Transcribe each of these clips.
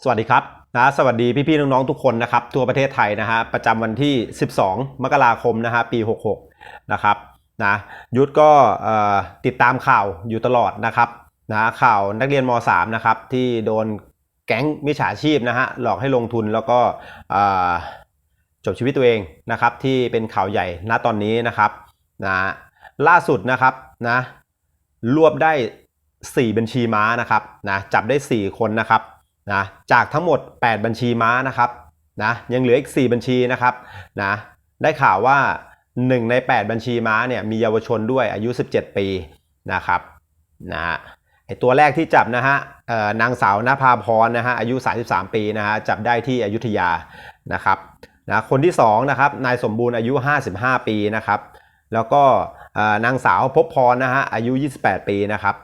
สวัสดีครับนะสวัสดีพี่ๆน้องๆทุกคนนะครับทั่วประเทศไทยนะฮะประจำวันที่ 12 มกราคมนะฮะปี 66 นะครับนะยุทธก็ติดตามข่าวอยู่ตลอดนะครับนะข่าวนักเรียนม .3 นะครับที่โดนแก๊งมิจฉาชีพนะฮะหลอกให้ลงทุนแล้วก็จบชีวิตตัวเองนะครับที่เป็นข่าวใหญ่ณตอนนี้นะครับนะล่าสุดนะครับนะรวบได้ 4 บัญชีม้านะครับนะจับได้ 4 คนนะครับ นะจากทั้งหมด 8 บัญชีม้านะครับนะยังเหลืออีก 4 บัญชีนะครับนะได้ข่าวว่า 1 ใน 8 บัญชีม้าเนี่ยมีเยาวชนด้วยอายุ 17 ปีนะครับนะฮะไอตัวแรกที่จับนะฮะนางสาวนภาพรนะฮะอายุ 33 ปีนะฮะจับได้ที่อยุธยานะครับนะคนที่2นะครับนายสมบูรณ์อายุ 55 ปีนะครับแล้วก็นางสาวพบพรนะฮะอายุ 28 ปีนะครับ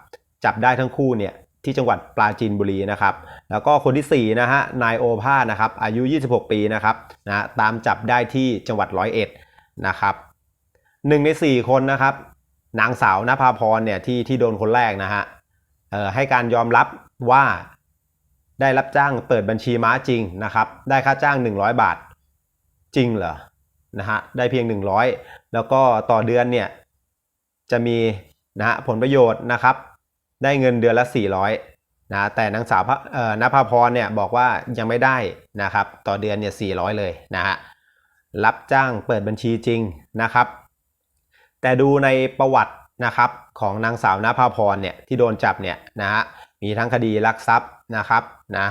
จับได้ทั้งคู่เนี่ย ที่จังหวัดปราจีนบุรีนะครับ แล้วก็คนที่4นะฮะนายโอภาสนะครับอายุ 26 ปีนะครับนะตามจับได้ที่จังหวัดร้อยเอ็ดนะครับหนึ่งใน 4 คนนะครับ นางสาวนภาพรเนี่ยที่ที่โดนคนแรกนะฮะเอ่อให้การยอมรับว่าได้รับจ้างเปิดบัญชีม้าจริงนะครับ ได้ค่าจ้าง 100 บาทจริงเหรอนะฮะได้เพียง 100 แล้วก็ต่อเดือนเนี่ยจะมีนะฮะผลประโยชน์นะครับ ได้เงินเดือนละ 400นะแต่นางสาวนภาพรเนี่ยบอกว่ายังไม่ได้นะครับ ต่อเดือนเนี่ย400 เลยนะฮะรับจ้างเปิดบัญชีจริงนะครับ แต่ดูในประวัตินะครับของนางสาวนภาพรเนี่ยที่โดนจับเนี่ยนะฮะมีทั้งคดีลักทรัพย์นะครับนะ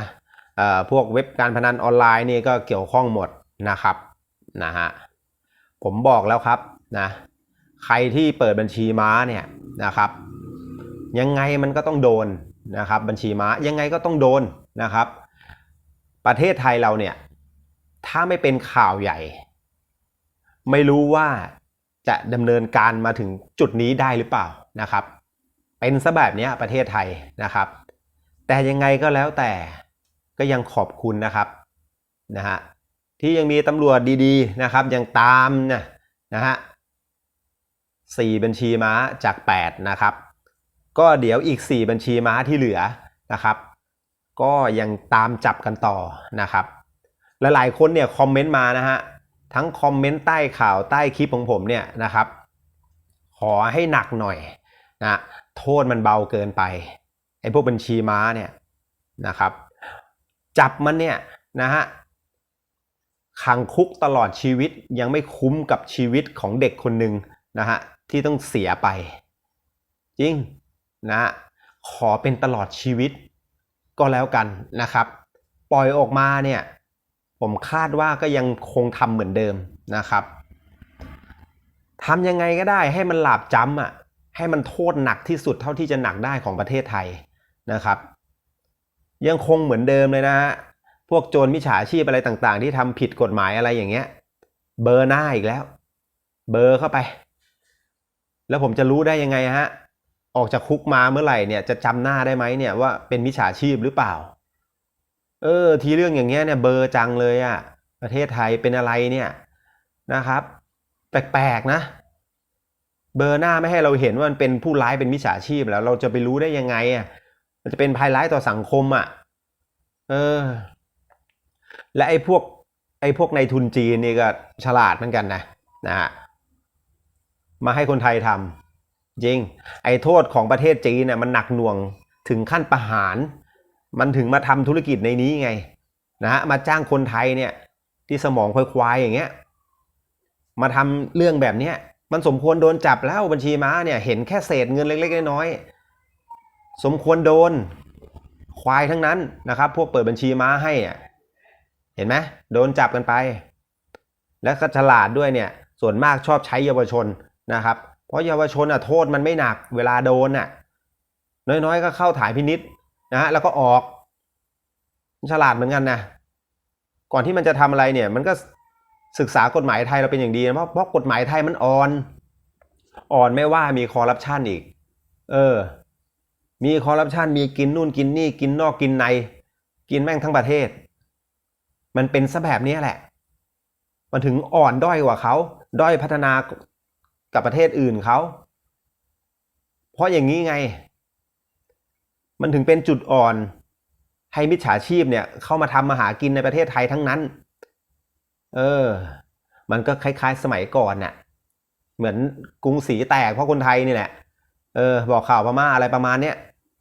เอ่อพวกเว็บการพนันออนไลน์นี่ก็เกี่ยวข้องหมดนะครับนะฮะผมบอกแล้วครับนะใครที่เปิดบัญชีม้าเนี่ยนะครับ ยังไงมันก็ต้องโดนนะครับบัญชีม้ายังไงก็ต้องโดนนะครับ ประเทศไทยเราเนี่ยถ้าไม่เป็นข่าวใหญ่ ไม่รู้ว่าจะดำเนินการมาถึงจุดนี้ได้หรือเปล่านะครับ เป็นซะแบบนี้ประเทศไทยนะครับ แต่ยังไงก็แล้วแต่ก็ยังขอบคุณนะครับนะฮะที่ยังมีตำรวจดีๆนะครับ ยังตามนะนะฮะสี่บัญชีม้าจาก 8 นะครับ ก็เดี๋ยวอีก 4 บัญชีม้าที่เหลือนะครับ ก็ยังตามจับกันต่อนะครับลหลายๆคนเนี่ยคอมเมนต์มานะฮะทั้งคอมเมนต์ใต้ข่าวใต้คลิปของผมเนี่ยนะครับ ขอให้หนักหน่อยนะโทษมันเบาเกินไปไอ้พวกบัญชีม้าเนี่ยนะครับ จับมันเนี่ยนะฮะขังคุกตลอดชีวิตยังไม่คุ้มกับชีวิตของเด็กคนหนึ่งนะฮะที่ต้องเสียไป จริง นะขอเป็นตลอดชีวิตก็แล้วกันนะครับ ปล่อยออกมาเนี่ยผมคาดว่าก็ยังคงทำเหมือนเดิมนะครับทำยังไงก็ได้ให้มันหลาบจำอะให้มันโทษหนักที่สุดเท่าที่จะหนักได้ของประเทศไทยนะครับ ยังคงเหมือนเดิมเลยนะฮะพวกโจรมิจฉาชีพอะไรต่างๆ ที่ทำผิดกฎหมายอะไรอย่างเงี้ย เบอร์หน้าอีกแล้ว เบอร์เข้าไป แล้วผมจะรู้ได้ยังไงฮะ ออกจากคุกมาเมื่อไหร่เนี่ยจะจำหน้าได้ไหมเนี่ยว่าเป็นมิจฉาชีพหรือเปล่า เออ ทีเรื่องอย่างเงี้ยเนี่ยเบอร์จังเลยอะประเทศไทยเป็นอะไรเนี่ยนะครับ แปลกๆนะ เบอร์หน้าไม่ให้เราเห็นว่ามันเป็นผู้ร้ายเป็นมิจฉาชีพแล้ว เราจะไปรู้ได้ยังไงอะมันจะเป็นภัยร้ายต่อสังคมอะเออ และไอ้พวก ไอ้พวกในทุนจีนนี่ก็ฉลาดเหมือนกันนะนะฮะมาให้คนไทยทำ จริง ไอ้โทษของประเทศจีนเนี่ยมันหนักหน่วงถึงขั้นประหาร มันถึงมาทำธุรกิจในนี้ไงนะฮะมาจ้างคนไทยเนี่ยที่สมองควายๆอย่างเงี้ยมาทำเรื่องแบบเนี้ยมันสมควรโดนจับแล้วบัญชีม้าเนี่ยเห็นแค่เศษเงินเล็กๆน้อยๆสมควรโดนควายทั้งนั้นนะครับ พวกเปิดบัญชีม้าให้เห็นไหมโดนจับกันไป แล้วก็ฉลาดด้วยเนี่ย ส่วนมากชอบใช้เยาวชน นะครับ เพราะเยาวชนอะโทษมันไม่หนักเวลาโดนอะน้อยๆ ก็เข้าถ่ายพินิษนะฮะแล้วก็ออก ฉลาดเหมือนกันนะก่อนที่มันจะทำอะไรเนี่ยมันก็ศึกษากฎหมายไทยเราเป็นอย่างดีนะเพราะเพราะกฎหมายไทยมันอ่อน อ่อนไม่ว่ามีคอร์รัปชันอีก เออ มีคอร์รัปชันมีกินนู่นกินนี่กินนอกกินใน กินแม่งทั้งประเทศ มันเป็นซะแบบนี้แหละ มันถึงอ่อนด้อยกว่าเขา ด้อยพัฒนา กับประเทศอื่นเขา เพราะอย่างนี้ไง มันถึงเป็นจุดอ่อน ให้มิจฉาชีพเนี่ย เข้ามาทำมาหากินในประเทศไทยทั้งนั้น เออ มันก็คล้ายๆสมัยก่อนน่ะ เหมือนกรุงศรีแตกเพราะคนไทยนี่แหละ เออ บอกข่าวพม่าอะไรประมาณเนี้ย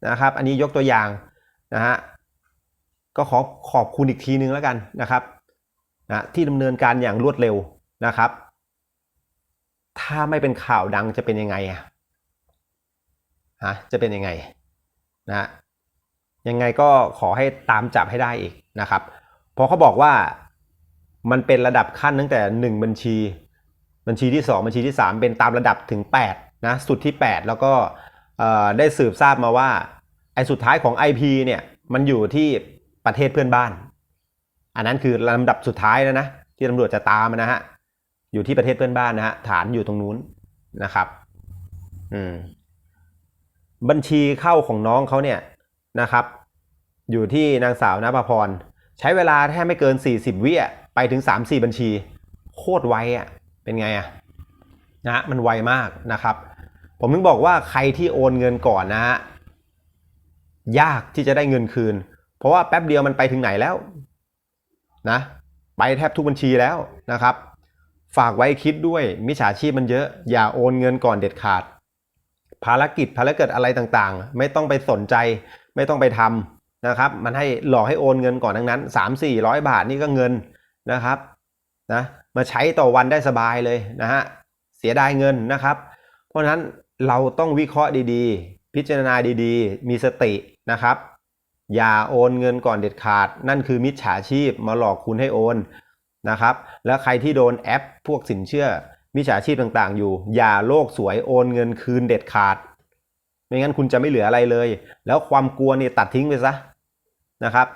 นะครับ อันนี้ยกตัวอย่างนะฮะ ก็ขอขอบคุณอีกทีนึงแล้วกันนะครับนะที่ดำเนินการอย่างรวดเร็วนะครับ ถ้าไม่เป็นข่าวดังจะเป็นยังไงอะฮะจะเป็นยังไงนะยังไงก็ขอให้ตามจับให้ได้อีกนะครับเพราะเขาบอกว่ามันเป็นระดับขั้นตั้งแต่หนึ่งบัญชี บัญชีที่สองบัญชีที่สามเป็นตามระดับถึงแปดนะสุดที่แปดแล้วก็ได้สืบทราบมาว่าไอ้สุดท้ายของ IP เนี่ยมันอยู่ที่ประเทศเพื่อนบ้าน อันนั้นคือลำดับสุดท้ายแล้วนะที่ตำรวจจะตามนะฮะ อยู่ที่ประเทศเพื่อนบ้านนะฮะฐานอยู่ตรงนู้นนะครับอืมบัญชีเข้าของน้องเขาเนี่ยนะครับ อยู่ที่นางสาวนภพร ใช้เวลาแค่ไม่เกิน 40 วิอะไปถึง 3-4 บัญชี โคตรไวอะเป็นไงอะนะฮะมันไวมากนะครับ ผมถึงบอกว่าใครที่โอนเงินก่อนนะฮะยากที่จะได้เงินคืน เพราะว่าแป๊บเดียวมันไปถึงไหนแล้วนะไปแทบทุกบัญชีแล้วนะครับ ฝากไว้คิดด้วยมิจฉาชีพมันเยอะ อย่าโอนเงินก่อนเด็ดขาด ภารกิจภารกิจอะไรต่างๆ ไม่ต้องไปสนใจ ไม่ต้องไปทำนะครับ มันให้หลอกให้โอนเงินก่อนทั้งนั้น 3 4 0 0 บาทนี่ก็เงินนะครับนะมาใช้ต่อวันได้สบายเลยนะฮะเสียดายเงินนะครับ เพราะฉะนั้นเราต้องวิเคราะห์ดีๆ พิจารณาดีๆ มีสตินะครับ อย่าโอนเงินก่อนเด็ดขาด นั่นคือมิจฉาชีพมาหลอกคุณให้โอน นะครับ แล้วใครที่โดนแอปพวกสินเชื่อมิจฉาชีพต่างๆ อยู่ อย่าโลกสวยโอนเงินคืนเด็ดขาด ไม่งั้นคุณจะไม่เหลืออะไรเลย แล้วความกลัวเนี่ยตัดทิ้งไปซะนะครับ